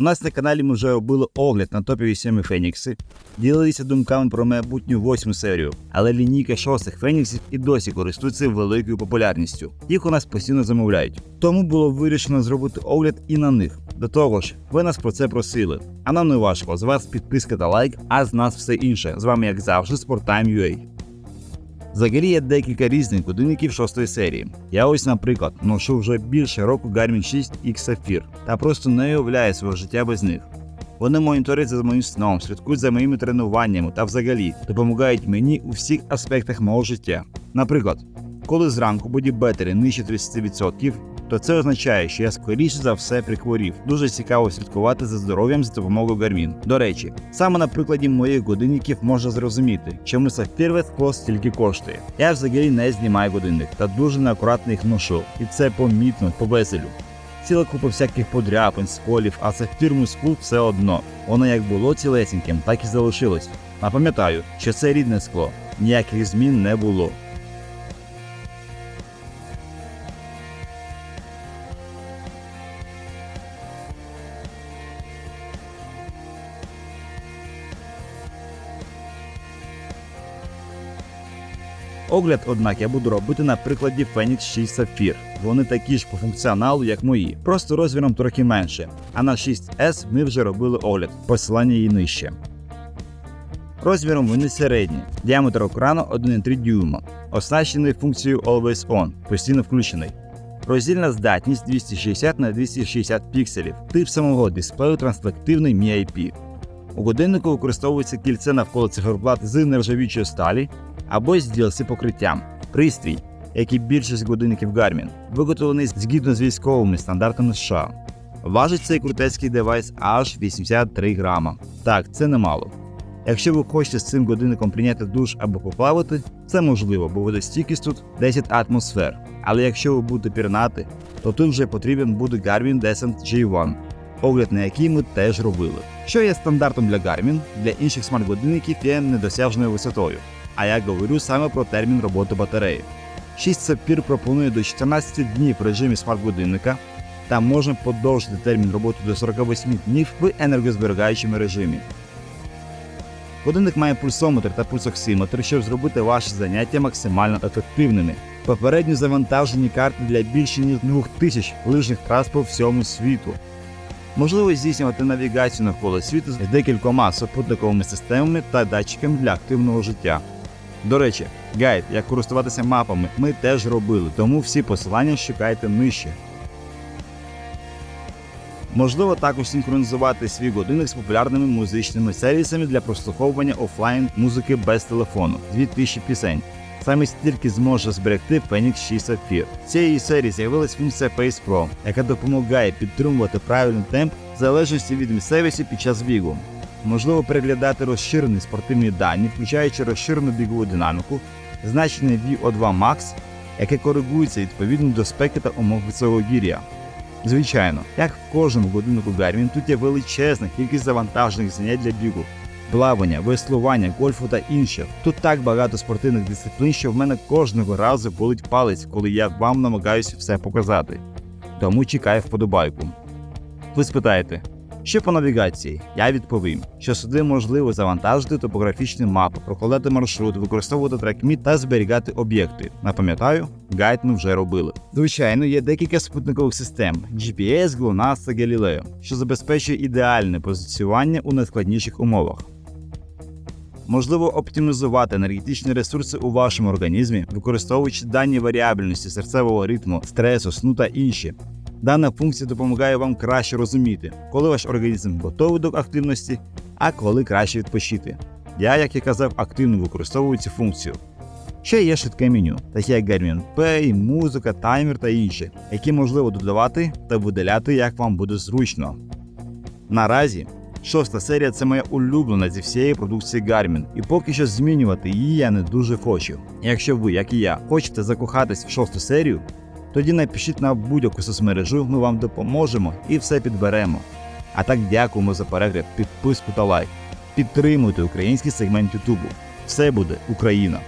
У нас на каналі ми вже робили огляд на топові сьомі Фенікси, ділилися думками про майбутню восьму серію, але лінійка шостих Феніксів і досі користується великою популярністю. Їх у нас постійно замовляють. Тому було вирішено зробити огляд і на них. До того ж, ви нас про це просили. А нам не важко, з вас підписка та лайк, а з нас все інше. З вами, як завжди, Sporttime.ua. Взагалі є декілька різних годинників шостої серії. Я ось, наприклад, ношу вже більше року Garmin 6 X Sapphire та просто не уявляю свого життя без них. Вони моніторять за моїм сном, слідкують за моїми тренуваннями та взагалі допомагають мені у всіх аспектах мого життя. Наприклад, коли зранку боді бетері нижче 30%, то це означає, що я скоріше за все прихворів. Дуже цікаво слідкувати за здоров'ям за допомогою Garmin. До речі, саме на прикладі моїх годинників можна зрозуміти, чому Sapphire скло стільки коштує. Я взагалі не знімаю годинник та дуже неакуратно їх ношу, і це помітно по безелю. Ціла купа всяких подряпин, сколів, а це фірму все одно. Воно як було цілесеньким, так і залишилось. А пам'ятаю, що це рідне скло, ніяких змін не було. Огляд, однак, я буду робити на прикладі Phoenix 6 Sapphire. Вони такі ж по функціоналу, як мої, просто розміром трохи менше. А на 6S ми вже робили огляд, посилання її нижче. Розміром вони середні, діаметр екрану 1,3 дюйма, оснащений функцією Always On, постійно включений. Роздільна здатність 260 на 260 пікселів, тип самого дисплею транслективний MIP. У годиннику використовується кільце навколо циферблат з нержавічої сталі або з DLC покриттям. Пристрій, як і більшість годинників Garmin, виготовлений згідно з військовими стандартами США. Важить цей крутецький девайс аж 83 грама. Так, це немало. Якщо ви хочете з цим годинником прийняти душ або поплавати, це можливо, бо водостійкість тут 10 атмосфер. Але якщо ви будете пірнати, то тут вже потрібен буде Garmin Descent G1, огляд на який ми теж робили. Що є стандартом для Garmin, для інших смарт-годинників є недосяжною висотою. А я говорю саме про термін роботи батареї. 6 Sapphire пропонує до 14 днів в режимі смарт-годинника та можна подовжити термін роботи до 48 днів в енергозберігаючому режимі. Годинник має пульсометр та пульсоксиметр, щоб зробити ваші заняття максимально ефективними. Попередньо завантажені карти для більше ніж 2000 лижних трас по всьому світу. Можливо здійснювати навігацію навколо світу з декількома супутниковими системами та датчиками для активного життя. До речі, гайд, як користуватися мапами, ми теж робили, тому всі посилання шукайте нижче. Можливо також синхронізувати свій годинник з популярними музичними сервісами для прослуховування офлайн музики без телефону 2000 пісень. Саме стільки зможе зберегти Phoenix 6 Sapphire. В цієї серії з'явилась функція Pace Pro, яка допомагає підтримувати правильний темп в залежності від місцевості під час бігу. Можливо переглядати розширені спортивні дані, включаючи розширену бігову динаміку, значення VO2 Max, яке коригується відповідно до спеки та умов високогір'я. Звичайно, як в кожному годиннику Garmin, тут є величезна кількість завантажених занять для бігу, плавання, веслування, гольфу та інше. Тут так багато спортивних дисциплін, що в мене кожного разу болить палець, коли я вам намагаюся все показати. Тому чекаю вподобайку. Ви спитаєте, що по навігації? Я відповім, що сюди можливо завантажити топографічні мапи, прокладати маршрут, використовувати трекмі та зберігати об'єкти. Напам'ятаю, гайд ми вже робили. Звичайно, є декілька спутникових систем GPS, GLONASS та Galileo, що забезпечує ідеальне позиціювання у найскладніших умовах. Можливо оптимізувати енергетичні ресурси у вашому організмі, використовуючи дані варіабельності серцевого ритму, стресу, сну та інші. Дана функція допомагає вам краще розуміти, коли ваш організм готовий до активності, а коли краще відпочити. Я, як і казав, активно використовую цю функцію. Ще є швидке меню, такі як Garmin Pay, музика, таймер та інші, які можливо додавати та видаляти, як вам буде зручно. Наразі шоста серія це моя улюблена зі всієї продукції Garmin, і поки що змінювати її я не дуже хочу. Якщо ви, як і я, хочете закохатись в шосту серію, тоді напишіть на будь-яку соцмережу, ми вам допоможемо і все підберемо. А так дякуємо за перегляд, підписку та лайк. Підтримуйте український сегмент Ютубу. Все буде Україна!